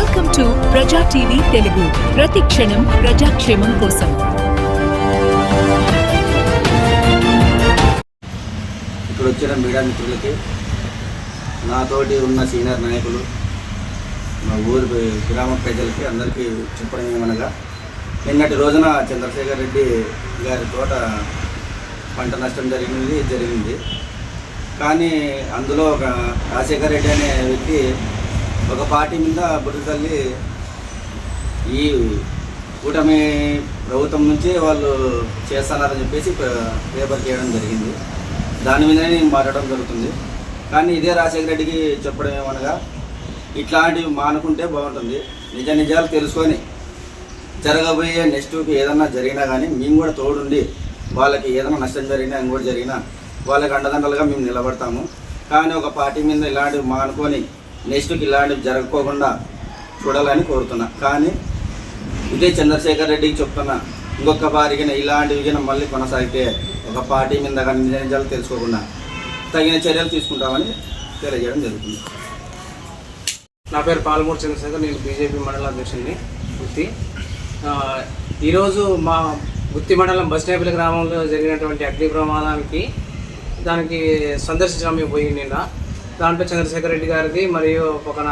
Welcome to Praja TV Telugu ప్రతి క్షణం ప్రజాక్షేమం కోసం. ఇక్కడ వచ్చిన మీడియా మిత్రులకి నాతోటి ఉన్న సీనియర్ నాయకులు మా ఊరి గ్రామ ప్రజలకి అందరికీ చెప్పడం ఏమనగా నిన్నటి రోజున చంద్రశేఖర్ రెడ్డి గారి తోట పంట నష్టం జరిగింది జరిగింది. కానీ అందులో ఒక రాజశేఖర్ రెడ్డి అనే వ్యక్తి ఒక పార్టీ మీద బుద్ధి తల్లి ఈ కూటమి ప్రభుత్వం నుంచి వాళ్ళు చేస్తున్నారని చెప్పేసి పేపర్ చేయడం జరిగింది. దాని మీదనే నేను మాట్లాడడం జరుగుతుంది. కానీ ఇదే రాజశేఖర రెడ్డికి చెప్పడం ఏమనగా ఇట్లాంటివి మానుకుంటే బాగుంటుంది. నిజ నిజాలు తెలుసుకొని జరగబోయే నెక్స్ట్కి ఏదన్నా జరిగినా కానీ మేము కూడా తోడుండి వాళ్ళకి ఏదైనా నష్టం జరిగినా ఇంకోటి జరిగినా వాళ్ళకి అండదండలుగా మేము నిలబడతాము. కానీ ఒక పార్టీ మీద ఇలాంటివి మానుకొని నెక్స్ట్కి ఇలాంటివి జరగకోకుండా చూడాలని కోరుతున్నా. కానీ ఇదే చంద్రశేఖర్ రెడ్డికి చెప్తున్నా. ఇంకొక బారిగిన ఇలాంటివి మళ్ళీ కొనసాగితే ఒక పార్టీ మీద కానీ నిజాలు తెలుసుకోకుండా తగిన చర్యలు తీసుకుంటామని తెలియజేయడం జరుగుతుంది. నా పేరు పాలమూరు చంద్రశేఖర్ నేను బీజేపీ మండల అధ్యక్షుడిని. గుత్తి. ఈరోజు మా గుత్తి మండలం బస్నేపల్లి గ్రామంలో జరిగినటువంటి అగ్ని ప్రమాదానికి దానికి సందర్శించడం పోయి నిన్న దాంట్లో చంద్రశేఖర్ రెడ్డి గారిది మరియు పక్కన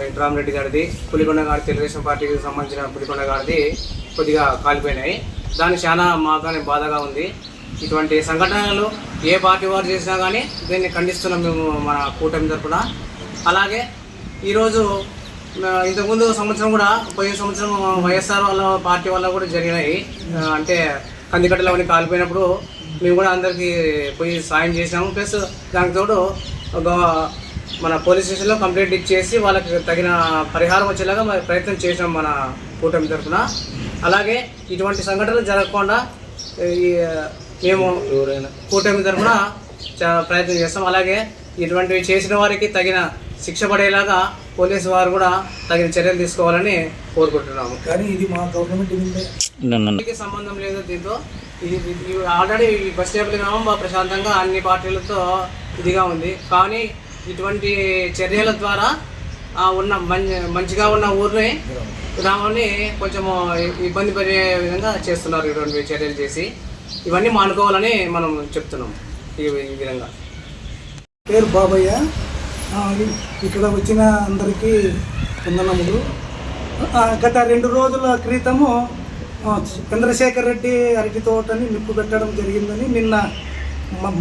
వెంకటరామరెడ్డి గారిది పులికొండ గారి తెలుగుదేశం పార్టీకి సంబంధించిన పులికొండ గారిది కొద్దిగా కాలిపోయినాయి. దానికి చాలా మాకు బాధగా ఉంది. ఇటువంటి సంఘటనలు ఏ పార్టీ వారు చేసినా కానీ దీన్ని ఖండిస్తున్నాం మేము మన కూటమి తరఫున అలాగే ఈరోజు ఇంతకుముందు సంవత్సరం కూడా పోయిన సంవత్సరం వైఎస్ఆర్ వాళ్ళ పార్టీ వల్ల కూడా జరిగినాయి. అంటే కందికట్టలు అవన్నీ కాలిపోయినప్పుడు మేము కూడా అందరికీ పోయి సాయం చేసినాము. ప్లస్ దానికి తోడు మన పోలీస్ స్టేషన్లో కంప్లైంట్ ఇచ్చేసి వాళ్ళకి తగిన పరిహారం వచ్చేలాగా మరి ప్రయత్నం చేసినాం మన కూటమి తరఫున. అలాగే ఇటువంటి సంఘటనలు జరగకుండా ఈ మేము కూటమి తరఫున ప్రయత్నం చేస్తాం. అలాగే ఇటువంటివి చేసిన వారికి తగిన శిక్ష పడేలాగా పోలీసు వారు కూడా తగిన చర్యలు తీసుకోవాలని కోరుకుంటున్నాము. కానీ ఇది మా గవర్నమెంట్ సంబంధం లేదు దీంతో. ఇది ఆల్రెడీ ఈ బస్ స్టాప్లు బాగా ప్రశాంతంగా అన్ని పార్టీలతో ఇదిగా ఉంది. కానీ ఇటువంటి చర్యల ద్వారా ఆ ఉన్న మంచి మంచిగా ఉన్న ఊరిని గ్రామాన్ని కొంచెం ఇబ్బంది పడే విధంగా చేస్తున్నారు ఇటువంటి చర్యలు చేసి. ఇవన్నీ మానుకోవాలని మనం చెప్తున్నాం ఈ విధంగా. పేరు బాబయ్య. ఇక్కడ వచ్చిన అందరికీ వందనములు. గత రెండు రోజుల క్రితము చంద్రశేఖర్ రెడ్డి అరటి తోటని నిప్పు పెట్టడం జరిగిందని నిన్న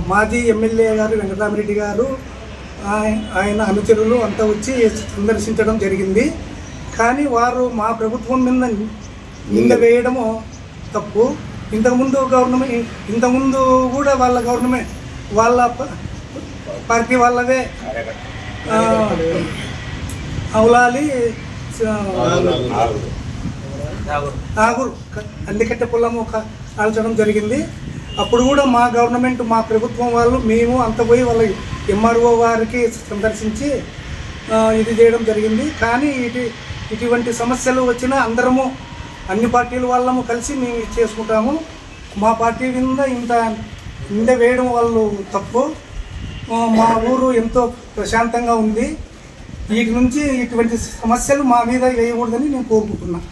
మాజీ ఎమ్మెల్యే గారు వెంకటరామరెడ్డి గారు ఆయ- ఆయన అనుచరులు అంతా వచ్చి సందర్శించడం జరిగింది. కానీ వారు మా ప్రభుత్వం మీద నింద వేయడము తప్పు. ఇంతకుముందు గవర్నమెంట్ ఇంతకుముందు కూడా వాళ్ళ గవర్నమెంట్ వాళ్ళ పార్టీ వాళ్ళవే అవులాలి నాగూర్ క- అందికట్టె పొలము క- కాల్చడం జరిగింది. అప్పుడు కూడా మా గవర్నమెంట్ మా ప్రభుత్వం వాళ్ళు మేము అంత పోయి వాళ్ళ ఎంఆర్ఓ వారికి సందర్శించి ఇది చేయడం జరిగింది. కానీ ఇటు ఇటువంటి సమస్యలు వచ్చినా అందరము అన్ని పార్టీల వాళ్ళము కలిసి మేము ఇది చేసుకుంటాము. మా పార్టీ కింద ఇంత నింద వేయడం వాళ్ళు తప్పు. మా ఊరు ఎంతో ప్రశాంతంగా ఉంది. వీటి నుంచి ఇటువంటి సమస్యలు మా మీద వేయకూడదని నేను కోరుకుంటున్నాను